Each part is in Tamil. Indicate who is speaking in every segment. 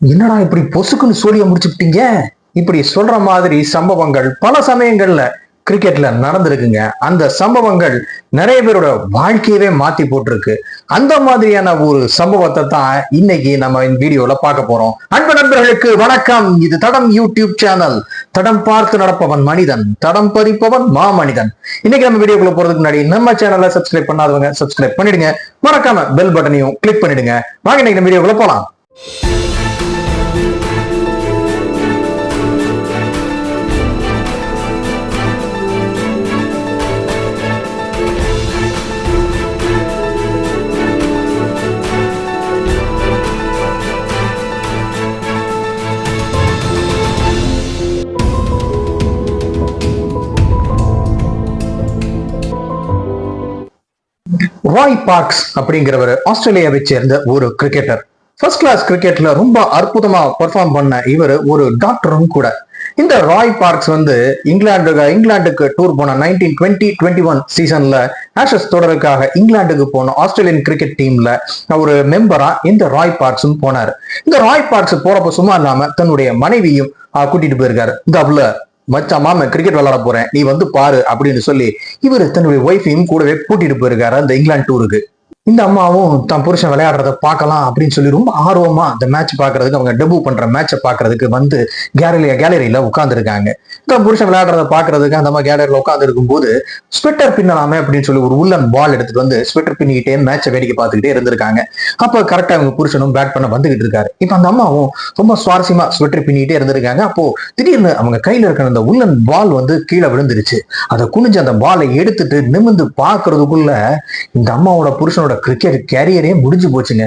Speaker 1: என்னடா இப்படி பொசுக்குன்னு சோழிய முடிச்சுட்டீங்க இப்படி சொல்ற மாதிரி சம்பவங்கள் பல சமயங்கள்ல கிரிக்கெட்ல நடந்திருக்குங்க. அந்த சம்பவங்கள் நிறைய பேரோட வாழ்க்கையவே மாத்தி போட்டிருக்கு. அந்த மாதிரியான ஒரு சம்பவத்தை தான் இன்னைக்கு நம்ம வீடியோல பார்க்க போறோம். அன்பு நண்பர்களுக்கு வணக்கம். இது தடம் யூடியூப் சேனல். தடம் பார்த்து நடப்பவன் மனிதன். தடம் பதிப்பவன் மாமனிதன். இன்னைக்கு நம்ம வீடியோக்குள்ள போறதுக்கு முன்னாடி நம்ம சேனலை சப்ஸ்கிரைப் பண்ணாதவங்க சப்ஸ்கிரைப் பண்ணிடுங்க. மறக்காம பெல் பட்டனையும் கிளிக் பண்ணிடுங்க. வாங்க இன்னைக்கு நம்ம வீடியோக்குள்ள போலாம். ராய் பார்க்ஸ் அப்படிங்கிறவர் ஆஸ்திரேலியாவை சேர்ந்த ஒரு கிரிக்கெட்டர் ஃபர்ஸ்ட் கிளாஸ் கிரிக்கெட்ல ரொம்ப அற்புதமா பெர்ஃபார்ம் பண்ண இவர் ஒரு டாக்டரும் கூட. இந்த ராய் பார்க்ஸ் வந்து இங்கிலாந்து இங்கிலாந்துக்கு டூர் போன நைன்டீன் டுவெண்ட்டி டுவெண்ட்டி ஒன் சீசன்ல ஆஷஸ் தொடருக்காக இங்கிலாந்துக்கு போன ஆஸ்திரேலியன் கிரிக்கெட் டீம்ல ஒரு மெம்பரா இந்த ராய் பார்க்ஸும் போனார். இந்த ராய் பார்க்ஸ் போறப்ப சும்மா இல்லாம தன்னுடைய மனைவியும் கூட்டிட்டு போயிருக்காரு. இந்த மச்சான் மாம கிரிக்கெட் விளையாட போறேன். நீ வந்து பாரு அப்படின்னு சொல்லி இவர் தன்னுடைய ஒய்ஃபையும் கூடவே கூட்டிட்டு போயிருக்காரு அந்த இங்கிலாந்து டூருக்கு இந்த அம்மாவும் தன் புருஷன் விளையாடுறத பார்க்கலாம் அப்படின்னு சொல்லி ரொம்ப ஆர்வமா அந்த மேட்ச் பார்க்கறதுக்கு அவங்க டெபு பண்ற மேட்சை பார்க்கறதுக்கு வந்து கேலரியா கேலரியில உட்காந்துருக்காங்க இந்த புருஷன் விளையாடுறத பார்க்கறதுக்கு அந்த அம்மா கேலரியில உட்காந்துருக்கும் போது ஸ்வெட்டர் பின்னலாமே அப்படின்னு சொல்லி ஒரு உள்ளன் பால் எடுத்துட்டு வந்து ஸ்வெட்டர் பின்னிக்கிட்டே மேட்சை வேடிக்கை பார்த்துக்கிட்டே இருந்திருக்காங்க. அப்போ கரெக்டா அவங்க புருஷனும் பேட் பண்ண வந்துகிட்டு இருக்காரு. இப்போ அந்த அம்மாவும் ரொம்ப சுவாரஸ்யமா ஸ்வெட்டர் பின்னிக்கிட்டே இருந்திருக்காங்க. அப்போ திடீர்னு அவங்க கையில இருக்கிற அந்த உள்ளன் பால் வந்து கீழே விழுந்துருச்சு. அதை குனிஞ்சு அந்த பாலை எடுத்துட்டு நிமிந்து பார்க்கறதுக்குள்ள இந்த அம்மாவோட புருஷனோட கிரிக்கெட் கேரியரே முடிஞ்சு போச்சுங்க.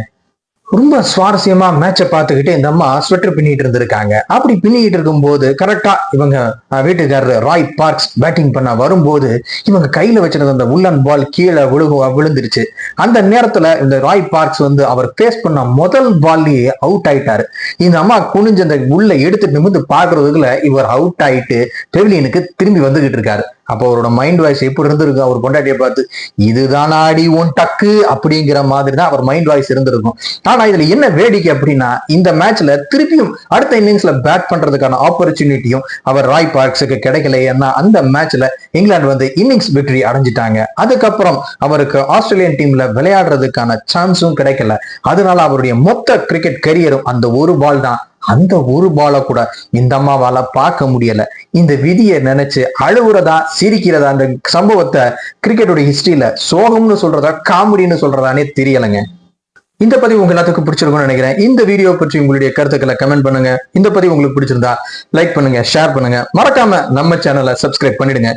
Speaker 1: ரொம்ப சுவாரஸ்யமா மேட்சை பார்த்துக்கிட்டு இந்த அம்மா ஸ்வெட்டர் பின்னிட்டு இருந்திருக்காங்க. அப்படி பின்னிட்டு இருக்கும்போது கரெக்டா இவங்க வீட்டுக்காரர் ராய் பார்க்ஸ் பேட்டிங் பண்ண வரும்போது இவங்க கையில வச்சிருந்த அந்த உள்ளன் பால் கீழே விழுகு விழுந்துருச்சு. அந்த நேரத்துல இந்த ராய் பார்க்ஸ் வந்து அவர் பேஸ் பண்ண முதல் பால்லயே அவுட் ஆயிட்டாரு. இந்த அம்மா குனிஞ்சு அந்த உள்ள எடுத்து நிமிந்து பாக்குறதுக்குள்ள இவர் அவுட் ஆயிட்டு பெவிலியனுக்கு திரும்பி வந்துகிட்டு இருக்காரு. அப்போ அவரோட மைண்ட் வாய்ஸ் எப்படி இருந்திருக்கும்? அவர் பொண்டாட்டியை பார்த்து இதுதான் ஆடி உன் டக்கு அப்படிங்கிற மாதிரி தான் அவர் மைண்ட் வாய்ஸ் இருந்திருக்கும். ஆனா இதுல என்ன வேடிக்கை அப்படின்னா இந்த மேட்ச்ல திருப்பியும் அடுத்த இன்னிங்ஸ்ல பேட் பண்றதுக்கான ஆப்பர்ச்சுனிட்டியும் அவர் ராய் பார்க்ஸுக்கு கிடைக்கல. ஏன்னா அந்த மேட்ச்ல இங்கிலாந்து வந்து இன்னிங்ஸ் வெற்றி அடைஞ்சிட்டாங்க. அதுக்கப்புறம் அவருக்கு ஆஸ்திரேலியன் டீம்ல விளையாடுறதுக்கான சான்ஸும் கிடைக்கல. அதனால அவருடைய மொத்த கிரிக்கெட் கரியரும் அந்த ஒரு பால் தான் அந்த ஒரு பாலை கூட இந்த அம்மாவால பார்க்க முடியல. இந்த விதியை நினைச்சு அழுவுறதா சிரிக்கிறதா அந்த சம்பவத்தை கிரிக்கெட்டோட ஹிஸ்டரியில சோகம்னு சொல்றதா காமெடின்னு சொல்றதானே தெரியலைங்க. இந்த பதிவு உங்க எல்லாத்துக்கும் பிடிச்சிருக்கும்னு நினைக்கிறேன். இந்த வீடியோ பற்றி உங்களுடைய கருத்துக்களை கமெண்ட் பண்ணுங்க. இந்த பதிவு உங்களுக்கு பிடிச்சிருந்தா லைக் பண்ணுங்க ஷேர் பண்ணுங்க. மறக்காம நம்ம சேனலை சப்ஸ்கிரைப் பண்ணிடுங்க.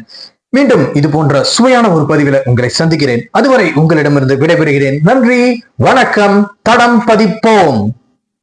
Speaker 1: மீண்டும் இது போன்ற சுவையான ஒரு பதிவில உங்களை சந்திக்கிறேன். அதுவரை உங்களிடமிருந்து விடைபெறுகிறேன். நன்றி வணக்கம் தடம் பதிப்போம்.